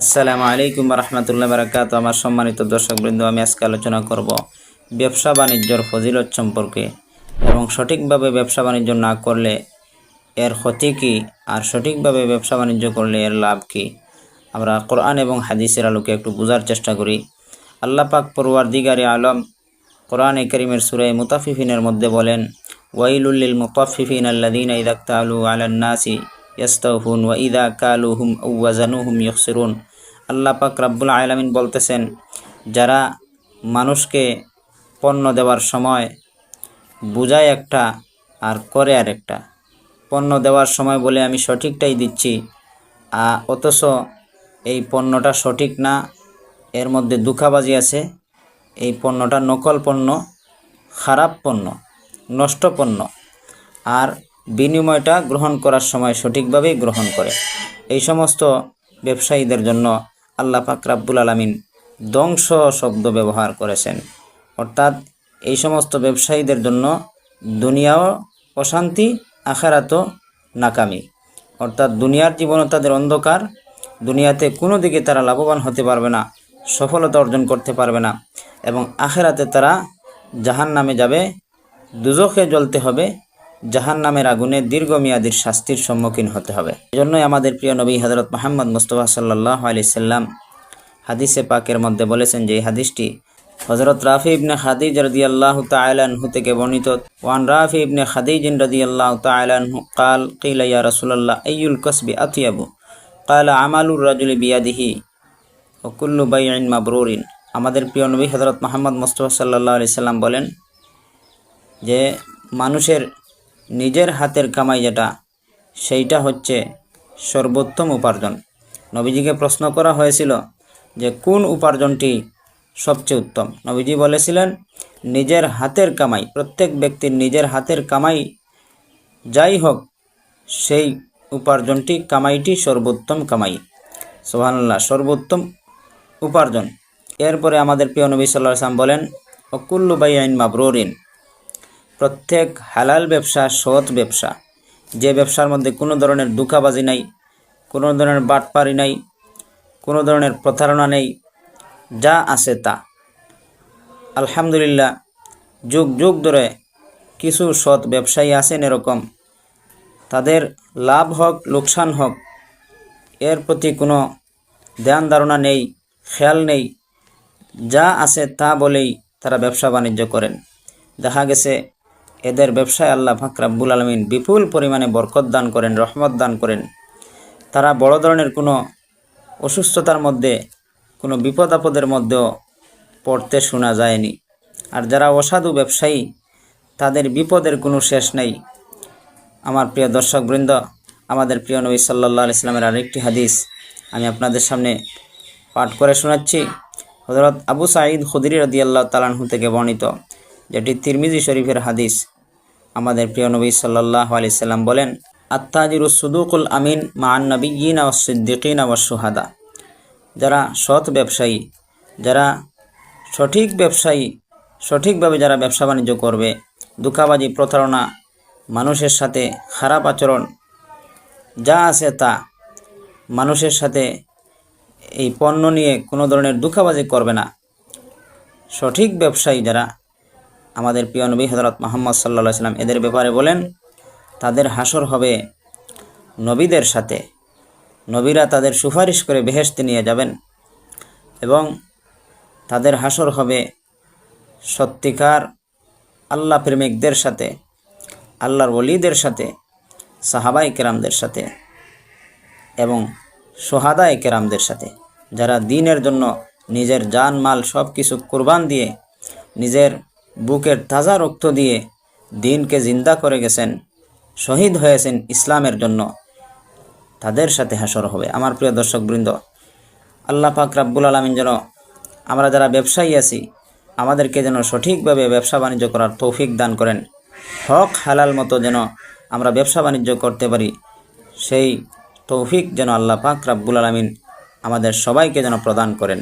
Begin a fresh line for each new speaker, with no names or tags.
আসসালামু আলাইকুম রহমতুল্লাহ বারাকাত আমার সম্মানিত দর্শকবৃন্দ, আমি আজকে আলোচনা করব ব্যবসা বাণিজ্যর ফজিলত সম্পর্কে এবং সঠিকভাবে ব্যবসা বাণিজ্য না করলে এর ক্ষতি কী আর সঠিকভাবে ব্যবসা বাণিজ্য করলে এর লাভ কী? আমরা কোরআন এবং হাদিসের আলোকে একটু বোঝার চেষ্টা করি। আল্লাহ পাক পড়ুয়ার দিগারে আলম কোরআন করিমের সুরাই মুতাফিফিনের মধ্যে বলেন ওয়াইলুল্লিল মুতাফিফিন আল্লাদিন ইদাক্তালু আলান নাসি ইয়াস্তাউফুন ওয়া ইদা কালুহুম ওয়াজানুহুম ইয়সিরুন আল্লাহ পাক রাব্বুল আলামিন বলতেছেন, যারা মানুষকে পণ্য দেওয়ার সময় বুঝায় একটা আর করে আর একটা। পণ্য দেওয়ার সময় বলে আমি সঠিকটাই দিচ্ছি অথচ এই পণ্যটা সঠিক না, এর মধ্যে দুঃখাবাজি আছে, এই পণ্যটা নকল পণ্য, খারাপ পণ্য, নষ্ট পণ্য, আর বিনিময়টা গ্রহণ করার সময় সঠিকভাবেই গ্রহণ করে। এই সমস্ত ব্যবসায়ীদের জন্য আল্লাহ পাক রাব্বুল আলামিন ধ্বংস শব্দ ব্যবহার করেছেন। অর্থাৎ এই সমস্ত ব্যবসায়ীদের জন্য দুনিয়াও অশান্তি, আখারাতও নাকামি। অর্থাৎ দুনিয়ার জীবনও তাদের অন্ধকার, দুনিয়াতে কোনো দিকে তারা লাভবান হতে পারবে না, সফলতা অর্জন করতে পারবে না, এবং আখেরাতে তারা জাহান নামে যাবে, দুজখে জ্বলতে হবে জাহান নামের আগুনে দীর্ঘমেয়াদীর শাস্তির সম্মুখীন হতে হবে। এজন্যই আমাদের প্রিয় নবী হজরত মোহাম্মদ মুস্তফা সাল্লাহ আলি সাল্লাম হাদিসে পাকের মধ্যে বলেছেন যে, এই হাদিসটি হজরত রাফি ইবনে খাদিজ রদি আল্লাহ তালাহু থেকে বর্ণিত। ওয়ান রাফি ইবনে খাদিজিন রদি আল্লাহ তালাহু কাল, কিলা ইয়া রসুল্লাহ আইউল কসবি আতিয়াবু? কাল, আমালুর রাজুলি বিয়াদিহি ওকুল্লু বাইন মাবরুরিন। আমাদের প্রিয় নবী হজরত মোহাম্মদ মুস্তফা সাল্লাহ আলি সাল্লাম বলেন যে, মানুষের নিজের হাতের কামাই যেটা, সেইটা হচ্ছে সর্বোত্তম উপার্জন। নবীজিকে প্রশ্ন করা হয়েছিল যে, কোন উপার্জনটি সবচেয়ে উত্তম? নবীজি বলেছিলেন, নিজের হাতের কামাই, প্রত্যেক ব্যক্তির নিজের হাতের কামাই যাই হোক, সেই উপার্জনটি, কামাইটি সর্বোত্তম কামাই। সোহানুল্লাহ সর্বোত্তম উপার্জন। এরপরে আমাদের প্রিয় নবী সাল্লাহ আসলাম বলেন, অকুল্লু আইন মাবরুরিন। প্রত্যেক হালাল ব্যবসা সৎ ব্যবসা। যে ব্যবসার মধ্যে কোনো ধরনের দুঃখাবাজি নাই, কোনো ধরনের বাটপারি নাই, কোনো ধরনের প্রতারণা নেই, যা আছে তা। আলহামদুলিল্লাহ, যুগ যুগ ধরে কিছু সৎ ব্যবসায়ী আছেন এরকম। তাদের লাভ হোক, লোকসান হোক, এর প্রতি কোনো ধ্যান ধারণা নেই, খেয়াল নেই, যা আছে তা বলেই তারা ব্যবসা বাণিজ্য করেন। দেখা গেছে এদের ব্যবসায় আল্লাহ ফাকরাবুল আলমিন বিপুল পরিমাণে বরকত দান করেন, রহমত দান করেন। তারা বড় ধরনের কোনো অসুস্থতার মধ্যে, কোনো বিপদ আপদের মধ্যেও পড়তে শোনা যায়নি। আর যারা অসাধু ব্যবসায়ী, তাদের বিপদের কোনো শেষ নেই। আমার প্রিয় দর্শকবৃন্দ, আমাদের প্রিয় নবী সাল্লাহ ইসলামের আরেকটি হাদিস আমি আপনাদের সামনে পাঠ করে শোনাচ্ছি। হজরত আবু সাঈদ খুদরি রদিয়াল্লাহ তালানহু থেকে বর্ণিত। যেটি তিরমিজি শরীফের হাদিস। আমাদের প্রিয় নবী সাল্লাহ আলি সাল্লাম বলেন আত্মাজিরু সুদুকুল আমিন মান নবীন সিদ্দিকিন সুহাদা। যারা সৎ ব্যবসায়ী, যারা সঠিক ব্যবসায়ী, সঠিকভাবে যারা ব্যবসা বাণিজ্য করবে, দুঃখাবাজি, প্রতারণা, মানুষের সাথে খারাপ আচরণ, যা আছে তা, মানুষের সাথে এই পণ্য নিয়ে কোনো ধরনের দুঃখাবাজি করবে না। সঠিক ব্যবসায়ী যারা আমাদের প্রিয় নবী হজরত মোহাম্মদ সাল্লা সাল্লাম এদের ব্যাপারে বলেন, তাদের হাসর হবে নবীদের সাথে। নবীরা তাদের সুপারিশ করে বেহেস্তে নিয়ে যাবেন এবং তাদের হাসর হবে সত্যিকার আল্লাহ প্রেমিকদের সাথে, আল্লাহর ওলিদের সাথে, সাহাবাই কেরামদের সাথে এবং সোহাদাই কেরামদের সাথে। যারা দিনের জন্য নিজের জান মাল সব কিছু কোরবান দিয়ে নিজের বুকের তাজা রক্ত দিয়ে দিনকে জিন্দা করে গেছেন, শহীদ হয়েছেন ইসলামের জন্য। তাদের সাথে হাসর হবে। আমার প্রিয় দর্শকবৃন্দ, আল্লাহ পাক রাব্বুল আলমিন যেন আমরা যারা ব্যবসায়ী আছি, আমাদেরকে যেন সঠিকভাবে ব্যবসা বাণিজ্য করার তৌফিক দান করেন। হক হালাল মতো যেন আমরা ব্যবসা বাণিজ্য করতে পারি, সেই তৌফিক যেন আল্লাহ পাক রাব্বুল আলমিন আমাদের সবাইকে যেন প্রদান করেন।